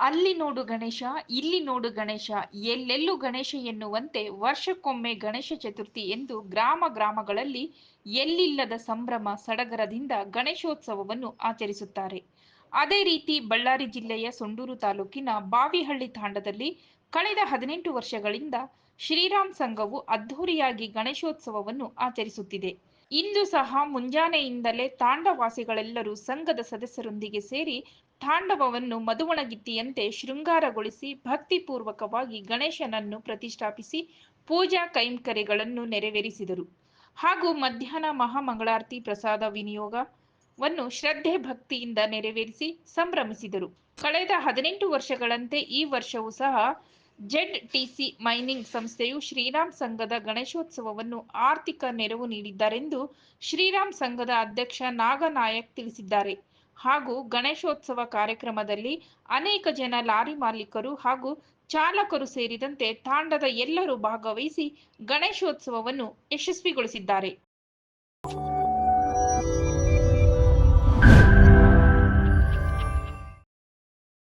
ಅಲ್ಲಿ ನೋಡು ಗಣೇಶ, ಇಲ್ಲಿ ನೋಡು ಗಣೇಶ, ಎಲ್ಲೆಲ್ಲೂ ಗಣೇಶ ಎನ್ನುವಂತೆ ವರ್ಷಕ್ಕೊಮ್ಮೆ ಗಣೇಶ ಚತುರ್ಥಿ ಎಂದು ಗ್ರಾಮ ಗ್ರಾಮಗಳಲ್ಲಿ ಎಲ್ಲಿಲ್ಲದ ಸಂಭ್ರಮ ಸಡಗರದಿಂದ ಗಣೇಶೋತ್ಸವವನ್ನು ಆಚರಿಸುತ್ತಾರೆ. ಅದೇ ರೀತಿ ಬಳ್ಳಾರಿ ಜಿಲ್ಲೆಯ ಸೊಂಡೂರು ತಾಲೂಕಿನ ಬಾವಿಹಳ್ಳಿ ತಾಂಡದಲ್ಲಿ ಕಳೆದ ಹದಿನೆಂಟು ವರ್ಷಗಳಿಂದ ಶ್ರೀರಾಮ್ ಸಂಘವು ಅದ್ಧೂರಿಯಾಗಿ ಗಣೇಶೋತ್ಸವವನ್ನು ಆಚರಿಸುತ್ತಿದೆ. ಇಂದು ಸಹ ಮುಂಜಾನೆಯಿಂದಲೇ ತಾಂಡವಾಸಿಗಳೆಲ್ಲರೂ ಸಂಘದ ಸದಸ್ಯರೊಂದಿಗೆ ಸೇರಿ ತಾಂಡವವನ್ನು ಮದುವಣಗಿತ್ತಿಯಂತೆ ಶೃಂಗಾರಗೊಳಿಸಿ ಭಕ್ತಿಪೂರ್ವಕವಾಗಿ ಗಣೇಶನನ್ನು ಪ್ರತಿಷ್ಠಾಪಿಸಿ ಪೂಜಾ ಕೈಂಕರ್ಯಗಳನ್ನು ನೆರವೇರಿಸಿದರು. ಹಾಗೂ ಮಧ್ಯಾಹ್ನ ಮಹಾಮಂಗಳಾರತಿ ಪ್ರಸಾದ ವಿನಿಯೋಗವನ್ನು ಶ್ರದ್ಧೆ ಭಕ್ತಿಯಿಂದ ನೆರವೇರಿಸಿ ಸಂಭ್ರಮಿಸಿದರು. ಕಳೆದ ಹದಿನೆಂಟು ವರ್ಷಗಳಂತೆ ಈ ವರ್ಷವೂ ಸಹ ಜೆಡ್ ಟಿಸಿ ಮೈನಿಂಗ್ ಸಂಸ್ಥೆಯು ಶ್ರೀರಾಮ್ ಸಂಘದ ಗಣೇಶೋತ್ಸವವನ್ನು ಆರ್ಥಿಕ ನೆರವು ನೀಡಿದ್ದಾರೆಂದು ಶ್ರೀರಾಮ್ ಸಂಘದ ಅಧ್ಯಕ್ಷ ನಾಗನಾಯಕ್ ತಿಳಿಸಿದ್ದಾರೆ. ಹಾಗೂ ಗಣೇಶೋತ್ಸವ ಕಾರ್ಯಕ್ರಮದಲ್ಲಿ ಅನೇಕ ಜನ ಲಾರಿ ಮಾಲೀಕರು ಹಾಗೂ ಚಾಲಕರು ಸೇರಿದಂತೆ ತಾಂಡದ ಎಲ್ಲರೂ ಭಾಗವಹಿಸಿ ಗಣೇಶೋತ್ಸವವನ್ನು ಯಶಸ್ವಿಗೊಳಿಸಿದ್ದಾರೆ.